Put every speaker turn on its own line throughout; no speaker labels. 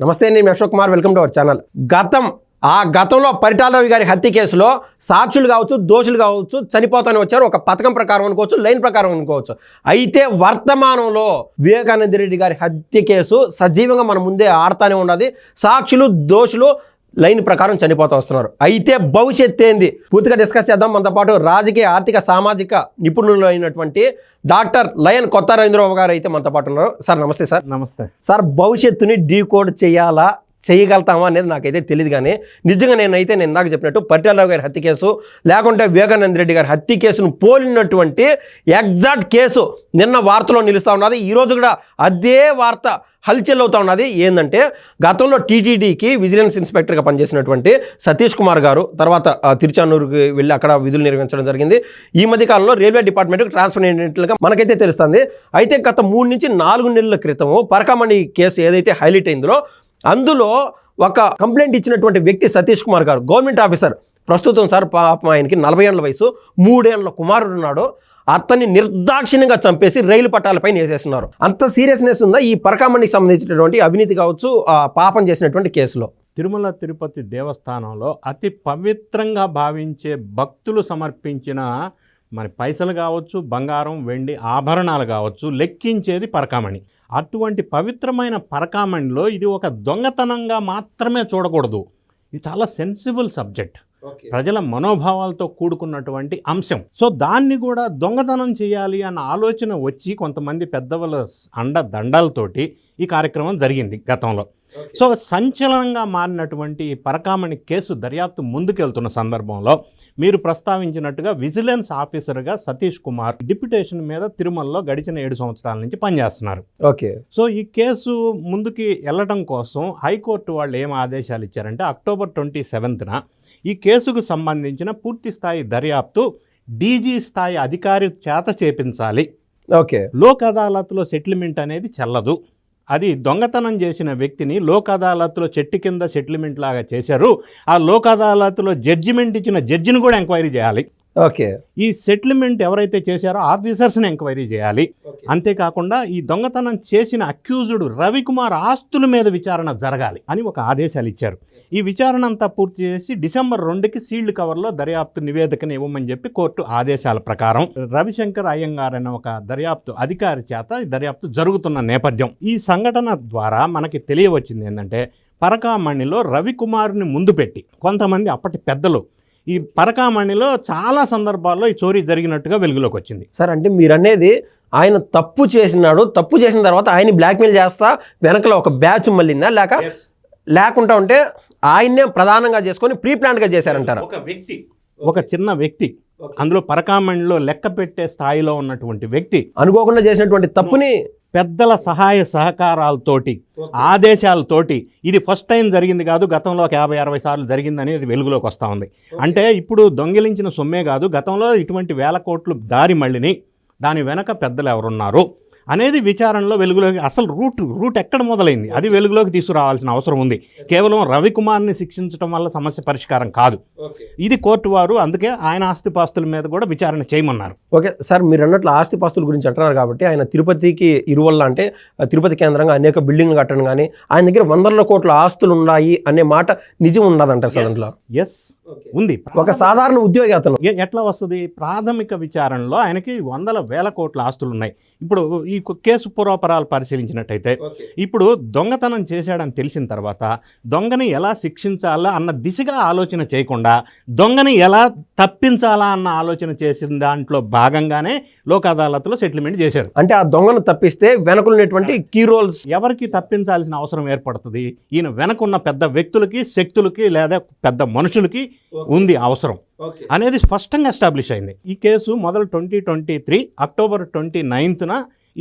నమస్తే నేను Ashok Kumar. Welcome to our channel గతం ఆ గతంలో పరిటాలరావు గారి హత్య కేసులో సాక్షులు కావచ్చు దోషులు కావచ్చు చనిపోతానే వచ్చారు. ఒక పథకం ప్రకారం అనుకోవచ్చు లైన్ ప్రకారం అనుకోవచ్చు. అయితే వర్తమానంలో వివేకానంద రెడ్డి గారి హత్య కేసు సజీవంగా మన ముందే ఆడతానే ఉన్నది. సాక్షులు దోషులు లైన్ ప్రకారం చనిపోతూ వస్తున్నారు. అయితే భవిష్యత్ ఏంది? పూర్తిగా డిస్కస్ చేద్దాం. మనతో పాటు రాజకీయ ఆర్థిక సామాజిక నిపుణులు అయినటువంటి డాక్టర్ లయన్ కొత్త రవీంద్రబాబు గారు అయితే మనతో పాటు ఉన్నారు. సార్ నమస్తే సార్.
నమస్తే.
సార్ భవిష్యత్తుని డీకోడ్ చేయాలా? చేయగలుగుతామా అనేది నాకైతే తెలియదు కానీ నిజంగా నేనైతే నేను ఇందాక చెప్పినట్టు పట్టాలరావు గారి హత్య కేసు లేకుంటే వివేకానంద రెడ్డి గారి హత్య కేసును పోలినటువంటి ఎగ్జాక్ట్ కేసు నిన్న వార్తలో నిలుస్తూ ఉన్నది. ఈరోజు కూడా అదే వార్త హల్చల్ అవుతా ఉన్నది. ఏంటంటే గతంలో టీటీడీకి విజిలెన్స్ ఇన్స్పెక్టర్గా పనిచేసినటువంటి సతీష్ కుమార్ గారు తర్వాత తిరుచానూరుకి వెళ్ళి అక్కడ విధులు నిర్వహించడం జరిగింది. ఈ మధ్య కాలంలో రైల్వే డిపార్ట్మెంట్కి ట్రాన్స్ఫర్ అయినట్లుగా మనకైతే తెలుస్తుంది. అయితే గత మూడు నుంచి నాలుగు నెలల క్రితము పరకమణి కేసు ఏదైతే హైలైట్ అయిందో అందులో ఒక కంప్లైంట్ ఇచ్చినటువంటి వ్యక్తి సతీష్ కుమార్ గారు గవర్నమెంట్ ఆఫీసర్. ప్రస్తుతం సార్ పాపం ఆయనకి నలభై ఏళ్ళ వయసు మూడేళ్ళ కుమారుడు ఉన్నాడు. అతన్ని నిర్దాక్షిణ్యంగా చంపేసి రైలు పట్టాలపైన వేసేస్తున్నారు. అంత సీరియస్నెస్ ఉందా ఈ పరకామణికి సంబంధించినటువంటి అవినీతి కావచ్చు ఆ పాపం చేసినటువంటి కేసులో?
తిరుమల తిరుపతి దేవస్థానంలో అతి పవిత్రంగా భావించే భక్తులు సమర్పించిన మరి పైసలు కావచ్చు బంగారం వెండి ఆభరణాలు కావచ్చు లెక్కించేది పరకామణి. అటువంటి పవిత్రమైన పరకామణిలో ఇది ఒక దొంగతనంగా మాత్రమే చూడకూడదు. ఇది చాలా సెన్సిబుల్ సబ్జెక్ట్ ప్రజల మనోభావాలతో కూడుకున్నటువంటి అంశం. సో దాన్ని కూడా దొంగతనం చేయాలి అన్న ఆలోచన వచ్చి కొంతమంది పెద్దవాళ్ళ అండ దండాలతోటి ఈ కార్యక్రమం జరిగింది గతంలో. సో సంచలనంగా మారినటువంటి పరకామణి కేసు దర్యాప్తు ముందుకెళ్తున్న సందర్భంలో మీరు ప్రస్తావించినట్టుగా విజిలెన్స్ ఆఫీసర్గా సతీష్ కుమార్ డిప్యుటేషన్ మీద తిరుమలలో గడిచిన ఏడు సంవత్సరాల నుంచి పనిచేస్తున్నారు.
ఓకే.
సో ఈ కేసు ముందుకి వెళ్ళటం కోసం హైకోర్టు వాళ్ళు ఏం ఆదేశాలు ఇచ్చారంటే అక్టోబర్ ట్వంటీ సెవెంత్న ఈ కేసుకు సంబంధించిన పూర్తి స్థాయి దర్యాప్తు డీజీ స్థాయి అధికారి చేత చేపించాలి.
ఓకే.
లోక్ అదాలత్లో సెటిల్మెంట్ అనేది చెల్లదు. అది దొంగతనం చేసిన వ్యక్తిని లోక్ అదాలత్లో చెట్టు కింద సెటిల్మెంట్ లాగా చేశారు. ఆ లోక్ అదాలత్లో జడ్జిమెంట్ ఇచ్చిన జడ్జిని కూడా ఎంక్వైరీ చేయాలి.
ఓకే.
ఈ సెటిల్మెంట్ ఎవరైతే చేశారో ఆఫీసర్స్ని ఎంక్వైరీ చేయాలి. అంతేకాకుండా ఈ దొంగతనం చేసిన అక్యూజుడ్ రవికుమార్ ఆస్తుల మీద విచారణ జరగాలి అని ఒక ఆదేశాలు ఇచ్చారు. ఈ విచారణ అంతా పూర్తి చేసి డిసెంబర్ రెండుకి సీల్డ్ కవర్లో దర్యాప్తు నివేదికను ఇవ్వమని చెప్పి కోర్టు ఆదేశాల ప్రకారం రవిశంకర్ అయ్యంగార్ అనే ఒక దర్యాప్తు అధికారి చేత ఈ దర్యాప్తు జరుగుతున్న నేపథ్యం. ఈ సంఘటన ద్వారా మనకి తెలియవచ్చింది ఏంటంటే పరకామణిలో రవికుమార్ని ముందు పెట్టి కొంతమంది అప్పటి పెద్దలు ఈ పరకామణిలో చాలా సందర్భాల్లో ఈ చోరీ జరిగినట్టుగా వెలుగులోకి వచ్చింది.
సార్ అంటే మీరు అనేది ఆయన తప్పు చేసినాడు తప్పు చేసిన తర్వాత ఆయన బ్లాక్మెయిల్ చేస్తా వెనకలో ఒక బ్యాచ్ మళ్ళీందా? లేక లేకుండా ఉంటే ఆయన్నే ప్రధానంగా చేసుకొని ప్రీ ప్లాన్గా చేశారంటారా.
ఒక వ్యక్తి. ఒక చిన్న వ్యక్తి. అందులో పరకామణిలో లెక్క పెట్టే స్థాయిలో ఉన్నటువంటి వ్యక్తి.
అనుకోకుండా చేసినటువంటి తప్పుని
పెద్దల సహాయ సహకారాలతోటి ఆదేశాలతోటి ఇది ఫస్ట్ టైం జరిగింది కాదు గతంలో ఒక యాభై అరవై సార్లు జరిగిందని అది వెలుగులోకి వస్తూ ఉంది. అంటే ఇప్పుడు దొంగిలించిన సొమ్మే కాదు గతంలో ఇటువంటి వేల కోట్లు దారి మళ్ళిని దాని వెనక పెద్దలు ఎవరున్నారు? అనేది విచారణలో వెలుగులోకి అసలు రూట్ రూట్ ఎక్కడ మొదలైంది? అది వెలుగులోకి తీసుకురావాల్సిన అవసరం ఉంది. కేవలం రవికుమార్ని శిక్షించడం వల్ల సమస్య పరిష్కారం కాదు. ఇది కోర్టు వారు అందుకే ఆయన ఆస్తిపాస్తుల మీద కూడా విచారణ చేయమన్నారు.
ఓకే సార్ మీరు అన్నట్లు ఆస్తి పాస్తుల గురించి అంటున్నారు కాబట్టి ఆయన తిరుపతికి ఇరువల్ల అంటే తిరుపతి కేంద్రంగా అనేక బిల్డింగ్లు కట్టడం కానీ ఆయన దగ్గర వందల కోట్ల ఆస్తులు ఉన్నాయి అనే మాట నిజం ఉన్నదంటారు సార్ దాంట్లో
ఎస్ ఉంది.
ఒక సాధారణ ఉద్యోగి అతను
ఎట్లా వస్తుంది? ప్రాథమిక విచారణలో ఆయనకి వందల వేల కోట్ల ఆస్తులు ఉన్నాయి ఇప్పుడు ఈ కేసు పూర్వపరాలు పరిశీలించినట్టయితే ఇప్పుడు దొంగతనం చేశాడని తెలిసిన తర్వాత దొంగని ఎలా శిక్షించాలా అన్న దిశగా ఆలోచన చేయకుండా దొంగని ఎలా తప్పించాలా అన్న ఆలోచన చేసిన దాంట్లో భాగంగానే లోక్ అదాలత్లో సెటిల్మెంట్ చేశారు.
అంటే ఆ దొంగను తప్పిస్తే వెనకున్నటువంటి కీ రోల్స్.
ఎవరికి తప్పించాల్సిన అవసరం ఏర్పడుతుంది? ఈయన వెనకున్న పెద్ద వ్యక్తులకి శక్తులకి లేదా పెద్ద మనుషులకి ఉంది అవసరం. అనేది స్పష్టంగా ఎస్టాబ్లిష్ అయింది. ఈ కేసు మొదలు twenty twenty three October twenty నైన్త్న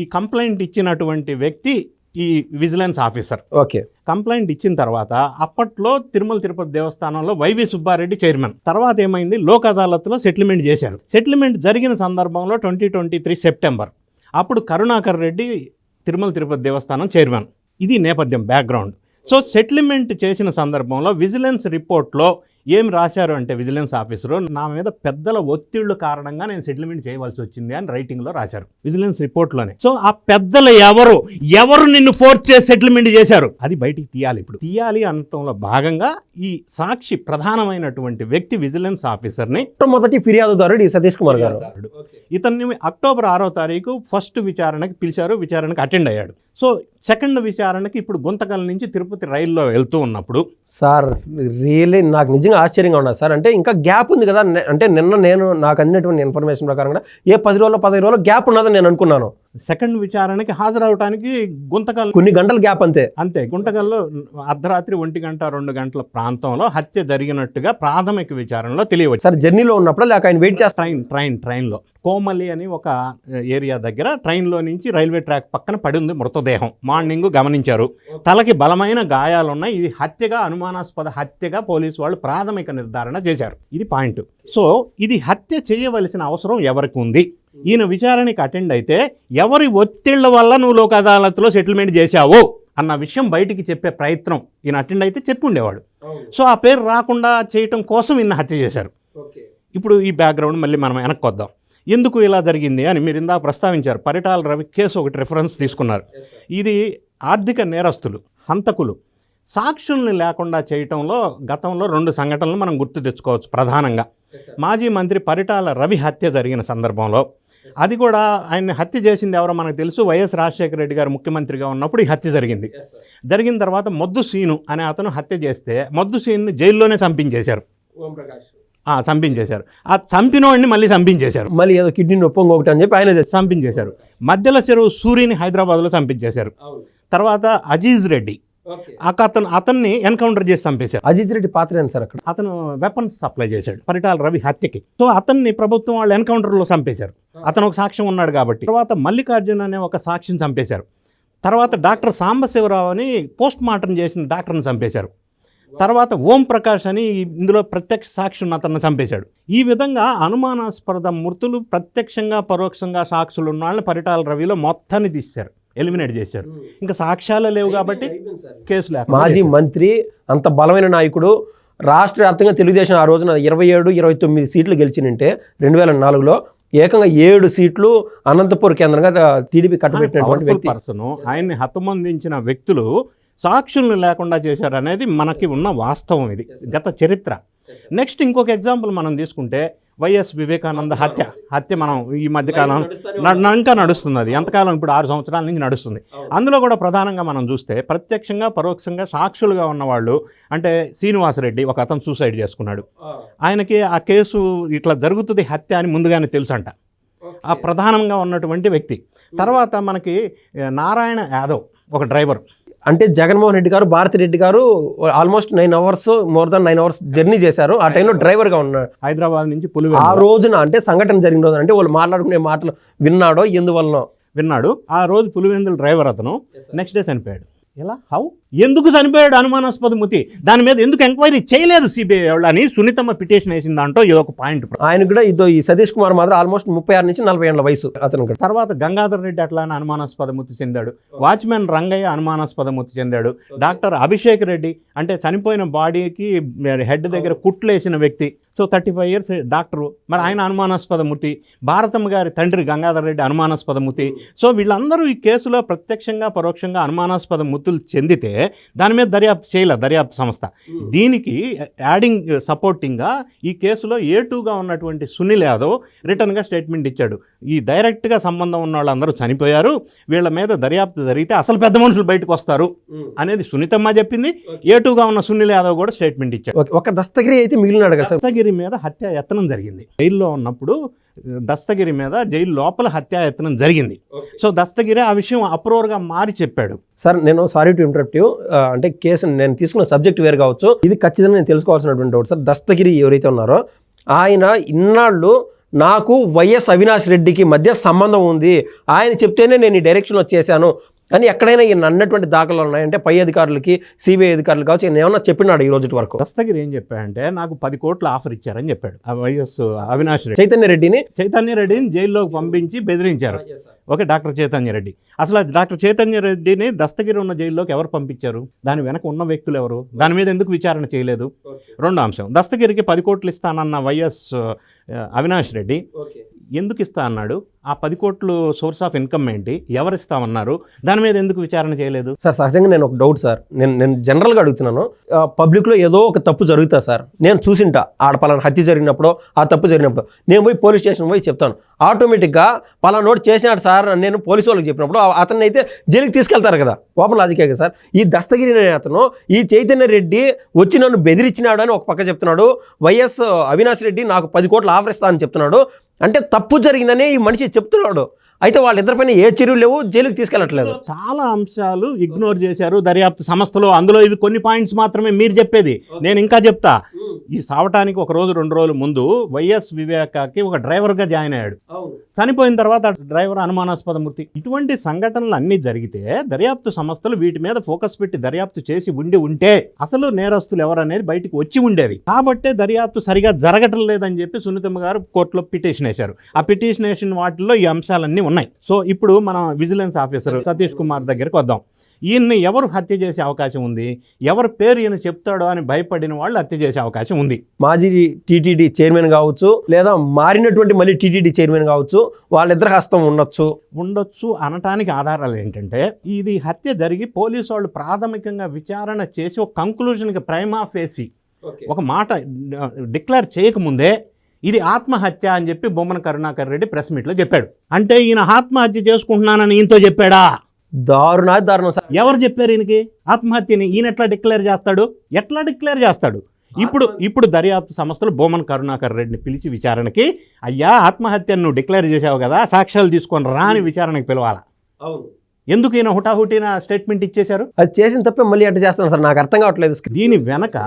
ఈ కంప్లైంట్ ఇచ్చినటువంటి వ్యక్తి ఈ విజిలెన్స్ ఆఫీసర్
ఓకే
కంప్లైంట్ ఇచ్చిన తర్వాత అప్పట్లో తిరుమల తిరుపతి దేవస్థానంలో వైవి సుబ్బారెడ్డి చైర్మన్ తర్వాత ఏమైంది? లోక్ అదాలత్లో సెటిల్మెంట్ చేశారు. సెటిల్మెంట్ జరిగిన సందర్భంలో ట్వంటీ ట్వంటీ త్రీ సెప్టెంబర్ అప్పుడు కరుణాకర్ రెడ్డి తిరుమల తిరుపతి దేవస్థానం చైర్మన్ ఇది నేపథ్యం బ్యాక్గ్రౌండ్ సో సెటిల్మెంట్ చేసిన సందర్భంలో విజిలెన్స్ రిపోర్ట్లో ఏం రాశారు అంటే విజిలెన్స్ ఆఫీసరు నా మీద పెద్దల ఒత్తిళ్ళు కారణంగా నేను సెటిల్మెంట్ చేయవలసి వచ్చింది అని రైటింగ్లో రాశారు విజిలెన్స్ రిపోర్ట్లోనే. సో ఆ పెద్దలు ఎవరు? ఎవరు నిన్ను ఫోర్స్ చేసి సెటిల్మెంట్ చేశారు? అది బయటికి తీయాలి ఇప్పుడు. తీయాలి అనటంలో భాగంగా ఈ సాక్షి ప్రధానమైనటువంటి వ్యక్తి విజిలెన్స్ ఆఫీసర్ని
మొట్టమొదటి ఫిర్యాదుదారుడు ఈ సతీష్ కుమార్ గారు.
ఇతన్ని అక్టోబర్ ఆరో తారీఖు ఫస్ట్ విచారణకి పిలిచారు విచారణకు అటెండ్ అయ్యాడు. సో సెకండ్ విచారణకి ఇప్పుడు గుంతకల్ నుంచి తిరుపతి రైల్లో వెళ్తూ ఉన్నప్పుడు
సార్ రియల్లీ నాకు నిజంగా ఆశ్చర్యంగా ఉన్నది సార్. అంటే ఇంకా గ్యాప్ ఉంది కదా నే- అంటే నిన్న నేను నాకు అందినటువంటి ఇన్ఫర్మేషన్ ప్రకారంగా ఏ పది రోజులు పదహైదు రోజులు గ్యాప్ ఉన్నదని నేను అనుకున్నాను.
సెకండ్ విచారణకి హాజరవటానికి గుంతకల్
కొన్ని గంటల గ్యాప్ అంతే.
అంతే గుంటకల్లో అర్ధరాత్రి ఒంటి గంట రెండు గంటల ప్రాంతంలో హత్య జరిగినట్టుగా ప్రాథమిక విచారణలో తెలియవచ్చు.
సార్ జర్నీలో ఉన్నప్పుడు లేక ఆయన వెయిట్ చేస్తా
ట్రైన్ ట్రైన్ ట్రైన్లో. కోమలి అని ఒక ఏరియా దగ్గర ట్రైన్లో నుంచి రైల్వే ట్రాక్ పక్కన పడి ఉంది మృతదేహం. మార్నింగ్ గమనించారు. తలకి బలమైన గాయాలున్నాయి. ఇది హత్యగా అనుమానాస్పద హత్యగా పోలీసు వాళ్ళు ప్రాథమిక నిర్ధారణ చేశారు. ఇది పాయింట్. సో ఇది హత్య చేయవలసిన అవసరం ఎవరికి ఉంది? ఈయన విచారణకి అటెండ్ అయితే ఎవరి ఒత్తిళ్ళ వల్ల నువ్వు లోక్ అదాలత్లో సెటిల్మెంట్ చేశావు అన్న విషయం బయటికి చెప్పే ప్రయత్నం ఈయన అటెండ్ అయితే చెప్పి ఉండేవాడు సో ఆ పేరు రాకుండా చేయటం కోసం ఈయన హత్య చేశారు. ఇప్పుడు ఈ బ్యాక్గ్రౌండ్ మళ్ళీ మనం వెనక్కి వద్దాం. ఎందుకు ఇలా జరిగింది అని మీరు ఇందాక ప్రస్తావించారు. పరిటాల రవి కేసు ఒకటి రిఫరెన్స్ తీసుకున్నారు. ఇది ఆర్థిక నేరస్తులు హంతకులు సాక్షుల్ని లేకుండా చేయటంలో గతంలో రెండు సంఘటనలు మనం గుర్తు తెచ్చుకోవచ్చు ప్రధానంగా. మాజీ మంత్రి పరిటాల రవి హత్య జరిగిన సందర్భంలో అది కూడా ఆయన్ని హత్య చేసింది ఎవరో మనకు తెలుసు. వైఎస్ రాజశేఖర రెడ్డి గారు ముఖ్యమంత్రిగా ఉన్నప్పుడు ఈ హత్య జరిగింది. జరిగిన తర్వాత మొద్దు సీను అనే అతను హత్య చేస్తే మొద్దు సీన్ని జైల్లోనే చంపించేశారు. ఆ, చంపించేశారు. ఆ చంపినోడిని మళ్ళీ చంపించేశారు.
మళ్ళీ ఏదో కిడ్నీ నొప్పి ఇంకొకటి అని చెప్పి ఆయన చేశారు.
చంపించేశారు. మధ్యల చెరువు సూర్యుని హైదరాబాద్లో చంపించేశారు. తర్వాత అజీజ్ రెడ్డి. అతను అతన్ని ఎన్కౌంటర్ చేసి చంపేశారు.
అజిత్ రెడ్డి పాత్ర సార్ అక్కడ?
అతను వెపన్స్ సప్లై చేశాడు. పరిటాల రవి హత్యకి. సో అతన్ని ప్రభుత్వం వాళ్ళు ఎన్కౌంటర్లో చంపేశారు. అతను ఒక సాక్ష్యం ఉన్నాడు కాబట్టి. తర్వాత మల్లికార్జున్ అనే ఒక సాక్షిని చంపేశారు. తర్వాత డాక్టర్ సాంబశివరావు అని పోస్ట్ మార్టం చేసిన డాక్టర్ని చంపేశారు. తర్వాత ఓం ప్రకాష్ అని ఇందులో ప్రత్యక్ష సాక్షి ఉన్న అతన్ని చంపేశాడు. ఈ విధంగా అనుమానాస్పద మృతులు ప్రత్యక్షంగా పరోక్షంగా సాక్షులు ఉన్న వాళ్ళని పరిటాల రవిలో మొత్తాన్ని తీశారు. ఎలిమినేట్ చేశారు. ఇంకా సాక్ష్యాలే లేవు కాబట్టి కేసు లేకుండా
మాజీ. మంత్రి అంత బలమైన నాయకుడు రాష్ట్ర వ్యాప్తంగా తెలుగుదేశం ఆ రోజున ఇరవై ఏడు ఇరవై తొమ్మిది సీట్లు గెలిచినంటే రెండు వేల నాలుగులో ఏకంగా ఏడు సీట్లు అనంతపూర్ కేంద్రంగా టీడీపీ కట్టబెట్టినటువంటి వ్యక్తి.
పర్సన్ ఆయన్ని హతమందించిన వ్యక్తులు సాక్షుల్ని లేకుండా చేశారు అనేది మనకి ఉన్న వాస్తవం ఇది గత చరిత్ర. నెక్స్ట్ ఇంకొక ఎగ్జాంపుల్ మనం తీసుకుంటే వైఎస్ వివేకానంద హత్య. హత్య మనం ఈ మధ్యకాలం ఇంకా నడుస్తుంది అది ఎంతకాలం ఇప్పుడు ఆరు సంవత్సరాల నుంచి నడుస్తుంది. అందులో కూడా ప్రధానంగా మనం చూస్తే ప్రత్యక్షంగా పరోక్షంగా సాక్షులుగా ఉన్నవాళ్ళు అంటే శ్రీనివాసరెడ్డి ఒక అతను సూసైడ్ చేసుకున్నాడు. ఆయనకి ఆ కేసు ఇట్లా జరుగుతుంది హత్య అని ముందుగానే తెలుసంట. ఆ ప్రధానంగా ఉన్నటువంటి వ్యక్తి. తర్వాత మనకి నారాయణ యాదవ్ ఒక డ్రైవర్.
అంటే జగన్మోహన్ రెడ్డి గారు భారతి రెడ్డి గారు almost nine hours more than nine hours journey చేశారు. ఆ టైంలో డ్రైవర్గా ఉన్నాడు
హైదరాబాద్ నుంచి
ఆ
పులివెందుల
రోజున అంటే సంఘటన జరిగిన రోజున అంటే వాళ్ళు మాట్లాడుకునే మాటలు విన్నాడో ఎందువలన?
విన్నాడు. ఆ రోజు పులివెందుల డ్రైవర్ అతను. నెక్స్ట్ డే చనిపోయాడు. ఎలా? హౌ ఎందుకు చనిపోయాడు అనుమానాస్పద మృతి? దాని మీద ఎందుకు ఎంక్వైరీ చేయలేదు సిబిఐ వాళ్ళు అని సునీతమ్మ పిటిషన్ వేసిన దాంట్లో ఇది ఒక పాయింట్
ఆయన కూడా ఇదో ఈ సతీష్ కుమార్ మాత్రం ఆల్మోస్ట్ ముప్పై ఆరు నుంచి నలభై ఏళ్ళ వయసు అతను కూడా.
తర్వాత గంగాధర్ రెడ్డి అట్లానే అనుమానాస్పద మృతి చెందాడు. వాచ్మెన్ రంగయ్య అనుమానాస్పద మృతి చెందాడు. డాక్టర్ అభిషేక్ రెడ్డి అంటే చనిపోయిన బాడీకి హెడ్ దగ్గర కుట్లేసిన వ్యక్తి. So thirty five years doctor మరి ఆయన అనుమానాస్పద మృతి భారతమ్మ గారి తండ్రి గంగాధర్ రెడ్డి అనుమానాస్పద మృతి సో వీళ్ళందరూ ఈ కేసులో ప్రత్యక్షంగా పరోక్షంగా అనుమానాస్పద మృతులు చెందితే దాని మీద దర్యాప్తు చేయలే దర్యాప్తు సంస్థ. దీనికి యాడింగ్ సపోర్టింగ్గా ఈ కేసులో ఏ టూగా ఉన్నటువంటి సునీల్ యాదవ్ రిటర్న్గా స్టేట్మెంట్ ఇచ్చాడు. ఈ డైరెక్ట్గా సంబంధం ఉన్న వాళ్ళందరూ చనిపోయారు. వీళ్ళ మీద దర్యాప్తు జరిగితే అసలు పెద్ద మనుషులు బయటకు వస్తారు అనేది సునీతమ్మ చెప్పింది. ఏ టూగా ఉన్న సునీల్ యాదవ్ కూడా స్టేట్మెంట్ ఇచ్చాడు.
ఒక- దస్తగిరి అయితే మిగిలినాడు కదా సార్?
దస్తగిరి మీద హత్యాయత్నం జరిగింది. జైల్లో ఉన్నప్పుడు దస్తగిరి మీద జైలు లోపల హత్యాయత్నం జరిగింది. సో దస్తగిరి ఆ విషయం అప్రూవర్గా మారి చెప్పాడు.
సార్ నేను సారీ టు ఇంటరప్టివ్ అంటే కేసు నేను తీసుకున్న సబ్జెక్ట్ వేరు కావచ్చు. ఇది ఖచ్చితంగా నేను తెలుసుకోవాల్సినటువంటి ఒకటి సార్. దస్తగిరి ఎవరైతే ఉన్నారో ఆయన ఇన్నాళ్ళు నాకు వైఎస్ అవినాష్ రెడ్డికి మధ్య సంబంధం ఉంది. ఆయన చెప్తేనే నేను ఈ డైరెక్షన్లో చేశాను కానీ ఎక్కడైనా ఈయన అన్నటువంటి దాఖలు ఉన్నాయంటే పై అధికారులకి సిబిఐ అధికారులు కావచ్చు ఈయన ఏమన్నా చెప్పినాడు ఈ రోజు వరకు?
దస్తగిరి ఏం చెప్పాడంటే నాకు పది కోట్ల ఆఫర్ ఇచ్చారని చెప్పాడు. వైఎస్ అవినాష్ రెడ్డి.
చైతన్య రెడ్డిని?
చైతన్య రెడ్డిని జైల్లోకి పంపించి బెదిరించారు. Okay doctor Chaitanya Reddy. అసలు డాక్టర్ చైతన్య రెడ్డిని దస్తగిరి ఉన్న జైల్లోకి ఎవరు పంపించారు? దాని వెనక ఉన్న వ్యక్తులు ఎవరు? దాని మీద ఎందుకు విచారణ చేయలేదు? రెండో అంశం. దస్తగిరికి పది కోట్లు ఇస్తానన్న వైఎస్ అవినాష్ రెడ్డి. ఎందుకు ఇస్తా అన్నాడు? ఆ పది కోట్లు సోర్స్ ఆఫ్ ఇన్కమ్ ఏంటి? ఎవరు ఇస్తామన్నారు దాని మీద ఎందుకు విచారణ చేయలేదు?
సార్ సహజంగా నేను ఒక డౌట్ సార్. నేను నేను జనరల్గా అడుగుతున్నాను. పబ్లిక్లో ఏదో ఒక తప్పు జరుగుతా సార్. నేను చూసింటా. ఆడ పలానా హత్య జరిగినప్పుడు ఆ తప్పు జరిగినప్పుడు. నేను పోయి పోలీస్ స్టేషన్ పోయి చెప్తాను. ఆటోమేటిక్గా పలానా నోట్ చేసినాడు సార్ నేను పోలీసు వాళ్ళకి చెప్పినప్పుడు అతన్ని అయితే జైలుకి తీసుకెళ్తారు కదా. ఓపెన్ లాజికే కదా సార్. ఈ దస్తగిరి అనే అతను ఈ చైతన్య రెడ్డి వచ్చి నన్ను బెదిరించినాడు అని ఒక పక్క చెప్తున్నాడు. వైఎస్ అవినాష్ రెడ్డి నాకు పది కోట్లు ఆఫర్ ఇస్తా అని చెప్తున్నాడు. అంటే తప్పు జరిగిందనే ఈ మనిషి చెప్తున్నాడు. అయితే వాళ్ళిద్దరిపైన ఏ చర్యలు లేవు జైలుకి తీసుకెళ్ళట్లేదు.
చాలా అంశాలు ఇగ్నోర్ చేశారు. దర్యాప్తు సంస్థలో అందులో ఇవి కొన్ని పాయింట్స్ మాత్రమే మీరు చెప్పేది. నేను ఇంకా చెప్తా. ఈ సావటానికి ఒక రోజు రెండు రోజుల ముందు వైఎస్ వివేకాకి ఒక డ్రైవర్గా జాయిన్ అయ్యాడు. చనిపోయిన తర్వాత డ్రైవర్ అనుమానాస్పద మృతి. ఇటువంటి సంఘటనలు అన్నీ జరిగితే దర్యాప్తు సంస్థలు వీటి మీద ఫోకస్ పెట్టి దర్యాప్తు చేసి ఉండి ఉంటే అసలు నేరస్తులు ఎవరనేది బయటికి వచ్చి ఉండేది. కాబట్టే దర్యాప్తు సరిగా జరగటం లేదని చెప్పి సునీతమ్మ గారు కోర్టులో పిటిషన్ వేశారు. ఆ పిటిషన్ వేసిన వాటిల్లో ఈ అంశాలన్నీ ఉన్నాయి. సో ఇప్పుడు మనం విజిలెన్స్ ఆఫీసర్ సతీష్ కుమార్ దగ్గరికి వద్దాం. ఈయన్ని ఎవరు హత్య చేసే అవకాశం ఉంది? ఎవరి పేరు ఈయన చెప్తాడో అని భయపడిన వాళ్ళు హత్య చేసే అవకాశం ఉంది.
మాజీ టీటీడీ చైర్మన్ కావచ్చు లేదా మారినటువంటి మళ్ళీ టీటీడీ చైర్మన్ కావచ్చు వాళ్ళిద్దరి హస్తం ఉండొచ్చు.
ఉండొచ్చు అనటానికి ఆధారాలు ఏంటంటే ఇది హత్య జరిగి పోలీసు వాళ్ళు ప్రాథమికంగా విచారణ చేసి ఒక కంక్లూజన్కి ప్రైమా ఫేసి ఒక మాట డిక్లేర్ చేయకముందే ఇది ఆత్మహత్య అని చెప్పి బొమ్మన కరుణాకర్ రెడ్డి ప్రెస్ మీట్లో చెప్పాడు. అంటే ఈయన ఆత్మహత్య చేసుకుంటున్నానని ఈయనతో చెప్పాడా?
దారుణా దారుణం సార్.
ఎవరు చెప్పారు ఈయనకి? ఆత్మహత్యని ఈయన ఎట్లా డిక్లేర్ చేస్తాడు? ఎట్లా డిక్లేర్ చేస్తాడు? ఇప్పుడు ఇప్పుడు దర్యాప్తు సంస్థలు బొమ్మన్ కరుణాకర్ రెడ్డిని పిలిచి విచారణకి అయ్యా ఆత్మహత్యను నువ్వు డిక్లేర్ చేసావు కదా సాక్ష్యాలు తీసుకొని రా అని విచారణకి పిలవాలా?
అవును.
ఎందుకు ఈయన హుటాహుటిన స్టేట్మెంట్ ఇచ్చేశారు?
అది చేసిన తప్పే మళ్ళీ అట్ట చేస్తాను సార్. నాకు అర్థం కావట్లేదు
దీని వెనక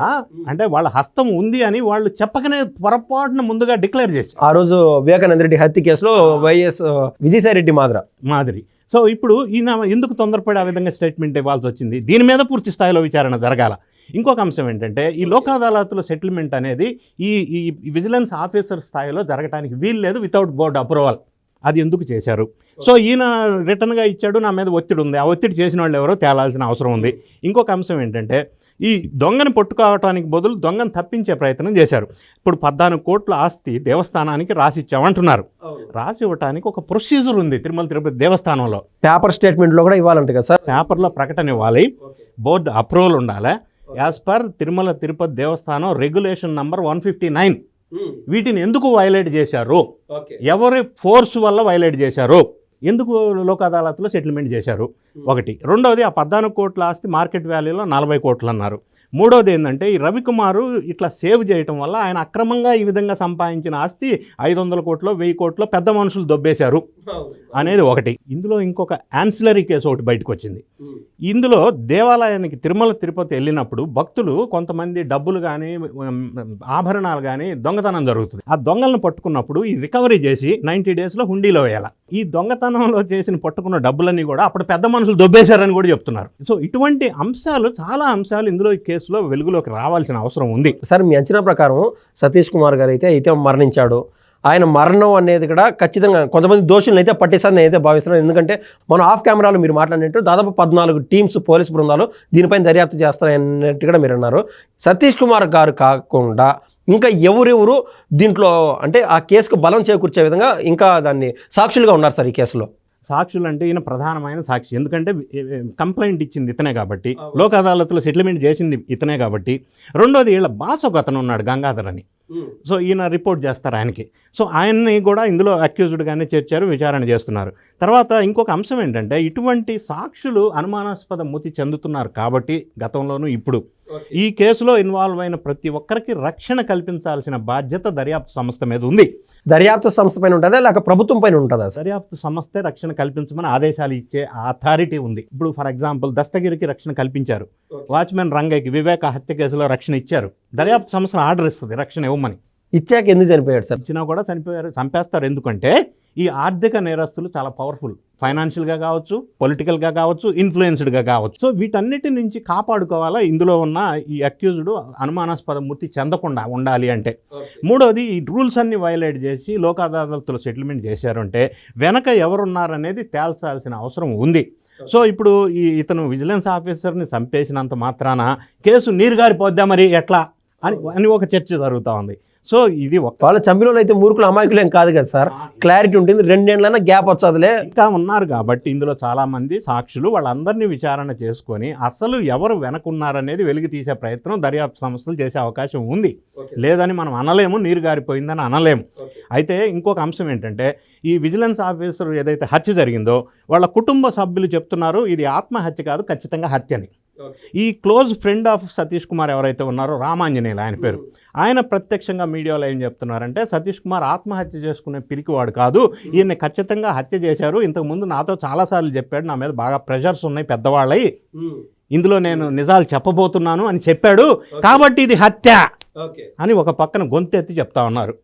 అంటే వాళ్ళ హస్తం ఉంది అని వాళ్ళు చెప్పకనే పొరపాటున ముందుగా డిక్లేర్ చేశారు.
ఆ రోజు వివేకానంద రెడ్డి హత్య కేసులో వైఎస్ విజయసాయి రెడ్డి మాదిర.
మాదిరి. సో ఇప్పుడు ఈయన ఎందుకు తొందరపడి ఆ విధంగా స్టేట్మెంట్ ఇవ్వాల్సి వచ్చింది? దీని మీద పూర్తి స్థాయిలో విచారణ జరగాల. ఇంకొక అంశం ఏంటంటే ఈ లోక్ అదాలత్లో సెటిల్మెంట్ అనేది ఈ ఈ విజిలెన్స్ ఆఫీసర్ స్థాయిలో జరగడానికి వీలు లేదు వితౌట్ బోర్డ్ అప్రూవల్ అది ఎందుకు చేశారు? సో ఈయన రిటర్న్గా ఇచ్చాడు నా మీద ఒత్తిడి ఉంది. ఆ ఒత్తిడి చేసిన వాళ్ళు ఎవరో తేలాల్సిన అవసరం ఉంది. ఇంకొక అంశం ఏంటంటే ఈ దొంగను పట్టుకోవటానికి బదులు దొంగను తప్పించే ప్రయత్నం చేశారు. ఇప్పుడు పద్నాలుగు కోట్ల ఆస్తి దేవస్థానానికి రాసి ఇచ్చామంటున్నారు. రాసి ఇవ్వటానికి ఒక ప్రొసీజర్ ఉంది తిరుమల తిరుపతి దేవస్థానంలో.
పేపర్ స్టేట్మెంట్లో కూడా ఇవ్వాలంట కదా సార్?
పేపర్లో ప్రకటన ఇవ్వాలి. బోర్డు అప్రూవల్ ఉండాలి. As per Tirumala Tirupati Devasthanam regulation number one fifty nine. వీటిని ఎందుకు వైలేట్ చేశారు? ఎవరి ఫోర్స్ వల్ల వైలేట్ చేశారు? ఎందుకు లోక్ అదాలత్లో సెటిల్మెంట్ చేశారు? ఒకటి. రెండవది ఆ పద్నాలుగు కోట్ల ఆస్తి మార్కెట్ వాల్యూలో నలభై కోట్లు అన్నారు. మూడవది ఏంటంటే ఈ రవికుమారు ఇట్లా సేవ్ చేయటం వల్ల ఆయన అక్రమంగా ఈ విధంగా సంపాదించిన ఆస్తి ఐదు వందల కోట్లో వెయ్యి కోట్లో పెద్ద మనుషులు దొబ్బేశారు అనేది ఒకటి. ఇందులో ఇంకొక యాన్సిలరీ కేసు ఒకటి బయటకు వచ్చింది ఇందులో దేవాలయానికి తిరుమల తిరుపతి వెళ్ళినప్పుడు భక్తులు కొంతమంది డబ్బులు కానీ ఆభరణాలు కానీ దొంగతనం జరుగుతుంది. ఆ దొంగలను పట్టుకున్నప్పుడు ఈ రికవరీ చేసి నైంటీ డేస్లో హుండీలో వేయాలి. ఈ దొంగతనంలో చేసిన పట్టుకున్న డబ్బులన్నీ కూడా అప్పుడు పెద్ద మనుషులు దొబ్బేశారని కూడా చెప్తున్నారు. సో ఇటువంటి అంశాలు చాలా అంశాలు ఇందులో ఈ కేసులో వెలుగులోకి రావాల్సిన అవసరం ఉంది.
సార్ మీ అంచనా ప్రకారం సతీష్ కుమార్ గారు అయితే అయితే మరణించాడు. ఆయన మరణం అనేది కూడా ఖచ్చితంగా కొంతమంది దోషులను అయితే పట్టేస్తారని నేనైతే భావిస్తున్నాను. ఎందుకంటే మనం ఆఫ్ కెమెరాలో మీరు మాట్లాడినట్టు దాదాపు పద్నాలుగు టీమ్స్ పోలీస్ బృందాలు దీనిపైన దర్యాప్తు చేస్తారన్నట్టు కూడా మీరు అన్నారు. సతీష్ కుమార్ గారు కాకుండా ఇంకా ఎవరెవరు దీంట్లో అంటే ఆ కేసుకు బలం చేకూర్చే విధంగా ఇంకా దాన్ని సాక్షులుగా ఉన్నారు సార్ ఈ కేసులో.
సాక్షులు అంటే ఈయన ప్రధానమైన సాక్షి. ఎందుకంటే కంప్లైంట్ ఇచ్చింది ఇతనే కాబట్టి లోక్ అదాలత్లో సెటిల్మెంట్ చేసింది ఇతనే కాబట్టి. రెండోది వీళ్ళ బాస్ ఒక అతను ఉన్నాడు గంగాధర్ అని. సో ఈయన రిపోర్ట్ చేస్తారు ఆయనకి. సో ఆయన్ని కూడా ఇందులో అక్యూజ్డ్గానే చేర్చారు విచారణ చేస్తున్నారు. తర్వాత ఇంకొక అంశం ఏంటంటే ఇటువంటి సాక్షులు అనుమానాస్పద మృతి చెందుతున్నారు కాబట్టి గతంలోనూ ఇప్పుడు. ఈ కేసులో ఇన్వాల్వ్ అయిన ప్రతి ఒక్కరికి రక్షణ కల్పించాల్సిన బాధ్యత దర్యాప్తు సంస్థ మీద ఉంది.
దర్యాప్తు సంస్థ పైన ఉంటుందా? లేక ప్రభుత్వం పైన ఉంటుందా సార్?
దర్యాప్తు సంస్థే రక్షణ కల్పించమని ఆదేశాలు ఇచ్చే అథారిటీ ఉంది. ఇప్పుడు ఫర్ ఎగ్జాంపుల్ దస్తగిరికి రక్షణ కల్పించారు. వాచ్మెన్ రంగయ్యకి వివేక హత్య కేసులో రక్షణ ఇచ్చారు. దర్యాప్తు సంస్థ ఆర్డర్ ఇస్తుంది రక్షణ ఇవ్వమని.
ఇచ్చాక ఎందుకు చనిపోయాడు సార్?
ఇచ్చినా కూడా చనిపోయారు చంపేస్తారు. ఎందుకంటే ఈ ఆర్థిక నేరస్తులు చాలా పవర్ఫుల్ ఫైనాన్షియల్గా కావచ్చు పొలిటికల్గా కావచ్చు ఇన్ఫ్లుయెన్స్డ్గా కావచ్చు. సో వీటన్నిటి నుంచి కాపాడుకోవాలా? ఇందులో ఉన్న ఈ అక్యూజ్డ్ అనుమానాస్పద మృతి చెందకుండా ఉండాలి అంటే. మూడోది ఈ రూల్స్ అన్ని వైలేట్ చేసి లోక్ అదాలతులు సెటిల్మెంట్ చేశారు అంటే వెనక ఎవరున్నారనేది తేల్చాల్సిన అవసరం ఉంది. సో ఇప్పుడు ఈ ఇతను విజిలెన్స్ ఆఫీసర్ని చంపేసినంత మాత్రాన కేసు నీరుగారిపోద్దా మరి? ఎట్లా? అని అని ఒక చర్చ జరుగుతూ ఉంది. సో ఇది ఒక
వాళ్ళ చంపిన అయితే మూర్ఖులు అమాయకులు ఏం కాదు కదా సార్. క్లారిటీ ఉంటుంది రెండేళ్ళైనా గ్యాప్ వచ్చేదిలే.
ఇంకా ఉన్నారు కాబట్టి ఇందులో చాలా మంది సాక్షులు వాళ్ళందరినీ విచారణ చేసుకొని అసలు ఎవరు వెనకున్నారనేది వెలికి తీసే ప్రయత్నం దర్యాప్తు సంస్థలు చేసే అవకాశం ఉంది. లేదని మనం అనలేము నీరు గారిపోయిందని అనలేము. అయితే ఇంకొక అంశం ఏంటంటే ఈ విజిలెన్స్ ఆఫీసర్ ఏదైతే హత్య జరిగిందో వాళ్ళ కుటుంబ సభ్యులు చెప్తున్నారు ఇది ఆత్మహత్య కాదు ఖచ్చితంగా హత్యని. ఈ close friend of Satish Kumar ఎవరైతే ఉన్నారో రామాంజనేయులు ఆయన పేరు. ఆయన ప్రత్యక్షంగా మీడియాలో ఏం చెప్తున్నారంటే సతీష్ కుమార్ ఆత్మహత్య చేసుకునే పిరికివాడు కాదు. ఈయన్ని ఖచ్చితంగా హత్య చేశారు. ఇంతకుముందు నాతో చాలాసార్లు చెప్పాడు నా మీద బాగా ప్రెషర్స్ ఉన్నాయి పెద్దవాళ్ళై. ఇందులో నేను నిజాలు చెప్పబోతున్నాను అని చెప్పాడు. కాబట్టి ఇది హత్య. అని ఒక పక్కన గొంతెత్తి చెప్తా ఉన్నారు.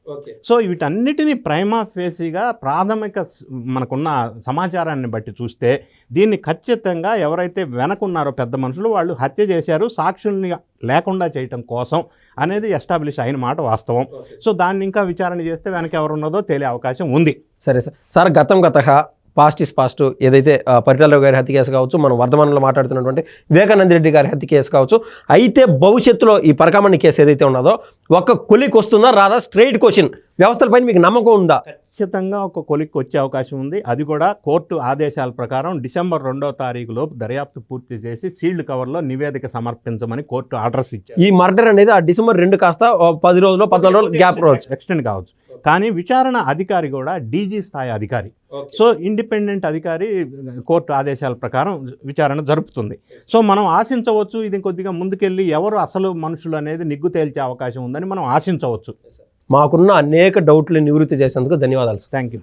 సో వీటన్నిటిని ప్రైమా ఫేసీగా ప్రాథమిక మనకున్న సమాచారాన్ని బట్టి చూస్తే దీన్ని ఖచ్చితంగా ఎవరైతే వెనకున్నారో పెద్ద మనుషులు వాళ్ళు హత్య చేశారు సాక్షుల్ని లేకుండా చేయటం కోసం అనేది ఎస్టాబ్లిష్ అయిన మాట వాస్తవం. సో దాన్ని ఇంకా విచారణ చేస్తే వెనక ఎవరున్నదో తెలియ అవకాశం ఉంది.
సరే సార్. సార్ గతం గత పాస్ట్ ఇస్ పాస్ట్ ఏదైతే పరిటాలరావు గారి హత్య కేసు కావచ్చు మనం వర్ధమానంలో మాట్లాడుతున్నటువంటి వివేకానంద రెడ్డి గారి హత్య కేసు కావచ్చు అయితే భవిష్యత్తులో ఈ పరకామణి కేసు ఏదైతే ఉన్నదో ఒక కొలికి వస్తుందా రాదా? స్ట్రైట్ క్వశ్చన్ వ్యవస్థలపైన మీకు నమ్మకం ఉందా?
ఖచ్చితంగా ఒక కొలిక్కి వచ్చే అవకాశం ఉంది. అది కూడా కోర్టు ఆదేశాల ప్రకారం డిసెంబర్ రెండో తారీఖులోపు దర్యాప్తు పూర్తి చేసి సీల్డ్ కవర్లో నివేదిక సమర్పించమని కోర్టు ఆర్డర్స్ ఇచ్చారు.
ఈ మర్డర్ అనేది ఆ డిసెంబర్ రెండు కాస్త పది రోజులు పద్నాలుగు రోజులు గ్యాప్ రావచ్చు.
ఎక్స్టెండ్ కావచ్చు. కానీ విచారణ అధికారి కూడా డీజీ స్థాయి అధికారి. సో ఇండిపెండెంట్ అధికారి కోర్టు ఆదేశాల ప్రకారం విచారణ జరుపుతుంది. సో మనం ఆశించవచ్చు ఇది కొద్దిగా ముందుకెళ్ళి ఎవరు అసలు మనుషులు అనేది నిగ్గు తేల్చే అవకాశం ఉందని మనం ఆశించవచ్చు.
మాకున్న అనేక డౌట్లు నివృత్తి చేసేందుకు ధన్యవాదాలు సార్
థ్యాంక్ యూ